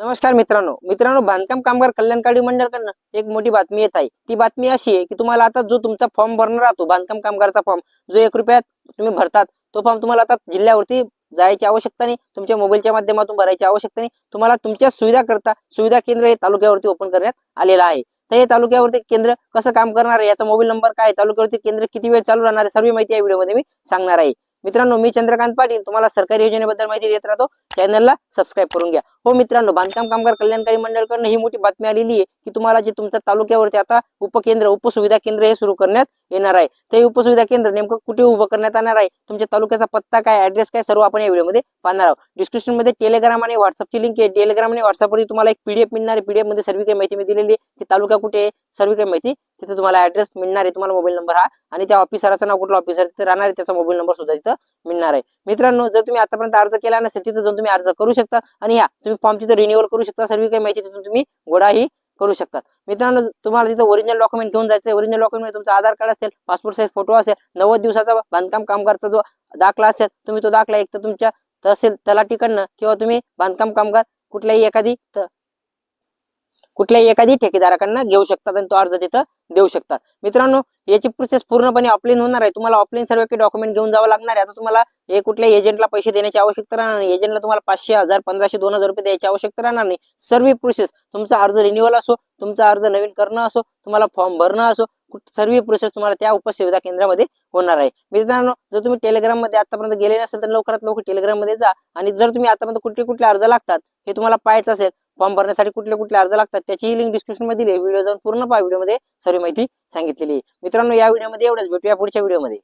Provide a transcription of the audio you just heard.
नमस्कार मित्रांनो. मित्रांनो बांधकाम कामगार कल्याणकारी मंडळकडनं एक मोठी बातमी येत आहे. ती बातमी अशी आहे की तुम्हाला आता जो तुमचा फॉर्म भरणार राहतो बांधकाम कामगारचा फॉर्म जो एक रुपयात तुम्ही भरतात तो फॉर्म तुम्हाला आता जिल्ह्यावरती जायची आवश्यकता नाही तुमच्या मोबाईलच्या माध्यमातून भरायची आवश्यकता नाही. तुम्हाला तुमच्या सुविधा करता सुविधा केंद्र हे तालुक्यावरती ओपन करण्यात आलेलं आहे. तर हे तालुक्यावरती केंद्र कसं काम करणार आहे याचा मोबाईल नंबर काय तालुक्यावरती केंद्र किती वेळ चालू राहणार आहे सर्व माहिती या व्हिडिओमध्ये मी सांगणार आहे. मित्रांनो मी चंद्रकांत पाटील तुम्हाला सरकारी योजनेबद्दल माहिती देत राहतो. चॅनलला सबस्क्राईब करून घ्या. हो मित्रांनो बांधकाम कामगार कल्याणकारी मंडळकडनं ही मोठी बातमी आलेली आहे की तुम्हाला जे तुमच्या तालुक्यावरती आता उपकेंद्र उपसुविधा केंद्र हे सुरू करण्यात येणार आहे. ते उपसुविधा केंद्र नेमकं कुठे उभं करण्यात येणार आहे? तुमच्या तालुक्याचा पत्ता काय ऍड्रेस काय सर्व आपण या व्हिडिओमध्ये पाहणार आहोत. डिस्क्रिप्शनमध्ये टेलिग्राम आणि व्हॉट्सअपची लिंक आहे. टेलिग्राम आणि व्हॉट्सअपवरती तुम्हाला एक पीडीएफ मिळणार आहे. पीडीएफमध्ये सर्व काही माहिती मी दिलेली आहे की तालुका कुठे आहे सर्व काही माहिती. तिथे तुम्हाला ऍड्रेस मिळणार आहे. तुम्हाला मोबाईल नंबर हा. आणि त्या ऑफिसराचं नाव कुठलं ऑफिसर तिथे राहणार आहे. त्याचा मोबाईल नंबर सुद्धा तिथं मिळणार आहे. मित्रांनो जर तुम्ही आतापर्यंत अर्ज केला नसेल तिथे जाऊन तुम्ही अर्ज करू शकता. आणि या तुम्ही फॉर्म तिथे रिन्युअल करू शकता. सर्व काही माहिती तिथून तुम्ही गोडाही करू शकता. मित्रांनो तुम्हाला तिथे ओरिजिनल डॉक्युमेंट घेऊन जायचं ओरिजिनल डॉक्युमेंट तुमचा आधार कार्ड असेल पासपोर्ट साईज फोटो असेल नव्वद दिवसाचा बांधकाम कामगारचा जो दाखला असेल तुम्ही तो दाखला एक तर तुमच्या तहसील तलाठीकडनं किंवा तुम्ही बांधकाम कामगार कुठल्याही एखादी कुठल्याही एखादी ठेकेदाराकडनं घेऊ शकतात आणि तो अर्ज तिथं देऊ शकतात. मित्रांनो याची प्रोसेस पूर्णपणे ऑफलाईन होणार आहे. तुम्हाला ऑफलाईन सर्व काही डॉक्युमेंट घेऊन जावं लागणार आहे. आता तुम्हाला हे कुठल्या एजंटला पैसे देण्याची आवश्यकता राहणार नाही. एजंटला तुम्हाला पाचशे हजार पंधराशे दोन हजार रुपये द्यायची आवश्यकता राहणार नाही. सर्व प्रोसेस तुमचा अर्ज रिन्युअल असो तुमचा अर्ज नवीन करणं असो तुम्हाला फॉर्म भरणं असो सर्व प्रोसेस तुम्हाला त्या उपसुविधा केंद्रामध्ये होणार आहे. मित्रांनो जर तुम्ही टेलिग्राममध्ये आतापर्यंत गेले नसेल तर लवकरात लवकर टेलिग्राममध्ये जा. आणि जर तुम्ही आतापर्यंत कुठले कुठले अर्ज लागतात हे तुम्हाला पाहायचं असेल फॉर्म भरण्यासाठी कुठले कुठले अर्ज लागतात त्याची लिंक डिस्क्रिप्शनमध्ये दिली व्हिडिओ जाऊन पूर्ण पहा. व्हिडिओमध्ये सर्व माहिती सांगितलेली मित्रांनो या व्हिडिओमध्ये एवढंच. भेटूया पुढच्या व्हिडिओमध्ये.